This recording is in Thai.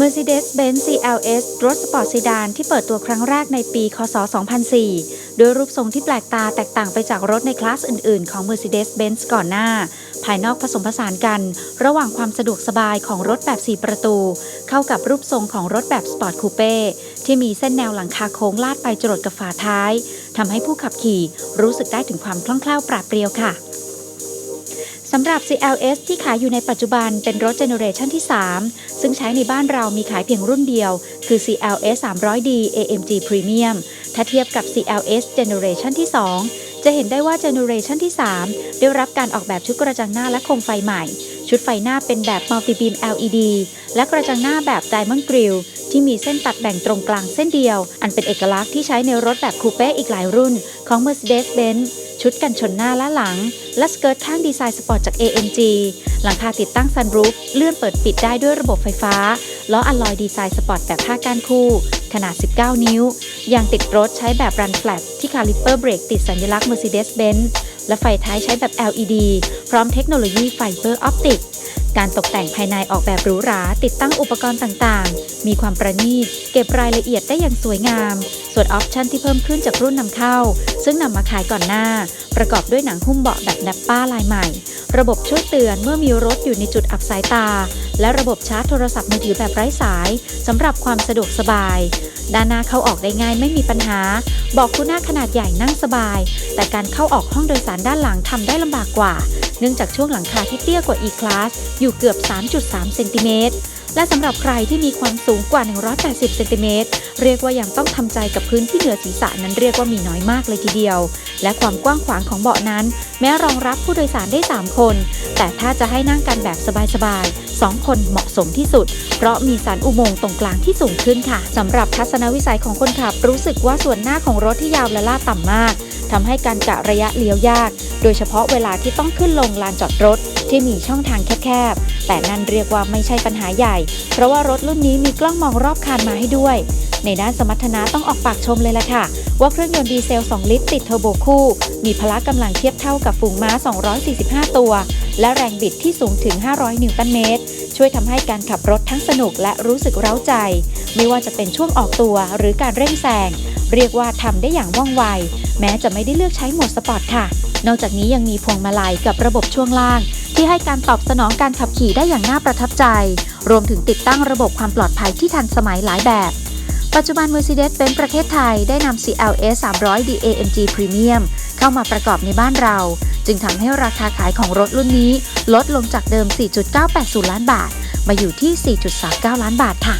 Mercedes-Benz CLS รถสปอร์ตซีดานที่เปิดตัวครั้งแรกในปี คศ 2004 ด้วยรูปทรงที่แปลกตาแตกต่างไปจากรถในคลาสอื่น ๆ ของ Mercedes-Benz ก่อนหน้า ภายนอกผสมผสานกัน ระหว่างความสะดวกสบายของรถแบบ 4 ประตู เข้ากับรูปทรงของรถแบบสปอร์ตคูเป้ที่มีเส้นแนวหลังคาโค้งลาดไปจรดกับฝาท้ายทำให้ผู้ขับขี่รู้สึกได้ถึงความคล่องแคล่วปราดเปรียวค่ะ สำหรับ CLS ที่ขายอยู่ในปัจจุบันเป็นรถเจเนอเรชันที่ 3 ซึ่งใช้ในบ้านเรามีขายเพียงรุ่นเดียว คือ CLS 300D AMG Premium ถ้าเทียบกับ CLS Generation ที่ 2 จะเห็นได้ว่า Generation ที่ 3 ได้รับการออกแบบชุดกระจังหน้าและโคมไฟใหม่ ชุดไฟหน้าเป็นแบบ Multi Beam LED และกระจังหน้าแบบ Diamond grill ที่มีเส้นตัดแบ่งตรงกลางเส้นเดียว อันเป็นเอกลักษณ์ที่ใช้ในรถแบบคูเป้อีกหลายรุ่นของ Mercedes-Benz ชุดกันชนหน้าและหลัง และสเกิร์ตข้างดีไซน์สปอร์ตจาก AMG หลังคาติดตั้งซันรูฟเลื่อนเปิดปิดได้ด้วยระบบไฟฟ้า ล้ออะลอยดีไซน์สปอร์ตแบบผ้าก้านคู่ ขนาด 19 นิ้ว ยางติดรถใช้แบบรันแฟลตที่คาลิปเปอร์เบรกติดสัญลักษณ์ Mercedes-Benz และไฟท้ายใช้แบบ LED พร้อมเทคโนโลยีไฟเบอร์ออปติก การตกแต่งภายในออกแบบหรูหราติดตั้งอุปกรณ์ต่างๆ มีความประณีตเก็บรายละเอียดได้อย่างสวยงาม ส่วนออปชันที่เพิ่มขึ้นจากรุ่นนำเข้า ซึ่งนำมาขายก่อนหน้า ประกอบด้วยหนังหุ้มเบาะแบบแนปป้าลายใหม่ ระบบช่วยเตือนเมื่อมีรถอยู่ในจุดอับสายตา และระบบชาร์จโทรศัพท์มือถือแบบไร้สายสำหรับความสะดวกสบาย ด้านหน้าเข้าออกได้ง่ายไม่มีปัญหา บอกคู่หน้าขนาดใหญ่นั่งสบาย แต่การเข้าออกห้องโดยสารด้านหลังทำได้ลำบากกว่า เนื่องจากช่วงหลังคาที่เตี้ยกว่า E-Class อยู่เกือบ 3.3 เซนติเมตร และสำหรับใครที่มีความสูงกว่า 180 เซนติเมตร เรียกว่ายังต้องทำใจกับพื้นที่เหนือศีรษะนั้นเรียกว่ามีน้อยมากเลยทีเดียว และความกว้างขวางของเบาะนั้น แม้รองรับผู้โดยสารได้ 3 คน แต่ถ้าจะให้นั่งกันแบบสบายๆ2 คนเหมาะสมที่สุด เพราะมีสันอุโมงค์ตรงกลางที่สูงขึ้นค่ะสำหรับทัศนวิสัยของคนขับรู้สึกว่าส่วนหน้าของรถที่ยาวและลาดต่ำมาก ทำให้การกะระยะเลี้ยวยาก โดยเฉพาะเวลาที่ต้องขึ้นลงลานจอดรถที่มีช่องทางแคบๆ แต่นั่นเรียกว่าไม่ใช่ปัญหาใหญ่ เพราะว่ารถรุ่นนี้มีกล้องมองรอบคันมาให้ด้วย ในด้านสมรรถนะต้องออกปากชมเลยล่ะค่ะ ว่าเครื่องยนต์ดีเซล 2 ลิตรติดเทอร์โบคู่ มีพละกำลังเทียบเท่ากับฝูงม้า 245 ตัว และแรงบิดที่สูงถึง 500 นิวตันเมตร ช่วยทำให้การขับรถทั้งสนุกและรู้สึกเร้าใจ ไม่ว่าจะเป็นช่วงออกตัวหรือการเร่งแซง เรียกว่าทำได้อย่างว่องไว แม้จะไม่ได้เลือกใช้โหมดสปอร์ตค่ะ นอกจากนี้ยังมีพวงมาลัยกับระบบช่วงล่าง ที่ให้การตอบสนองการขับขี่ได้อย่างน่าประทับใจ รวมถึงติดตั้งระบบความปลอดภัยที่ทันสมัยหลายแบบ ปัจจุบัน Mercedes เป็นประเทศไทยได้นำ CLS 300 DAMG Premium เข้ามาประกอบในบ้านเรา จึงทำให้ราคาขายของรถรุ่นนี้ ลดลงจากเดิม 4.980 ล้านบาท มาอยู่ที่ 4.39 ล้านบาทค่ะ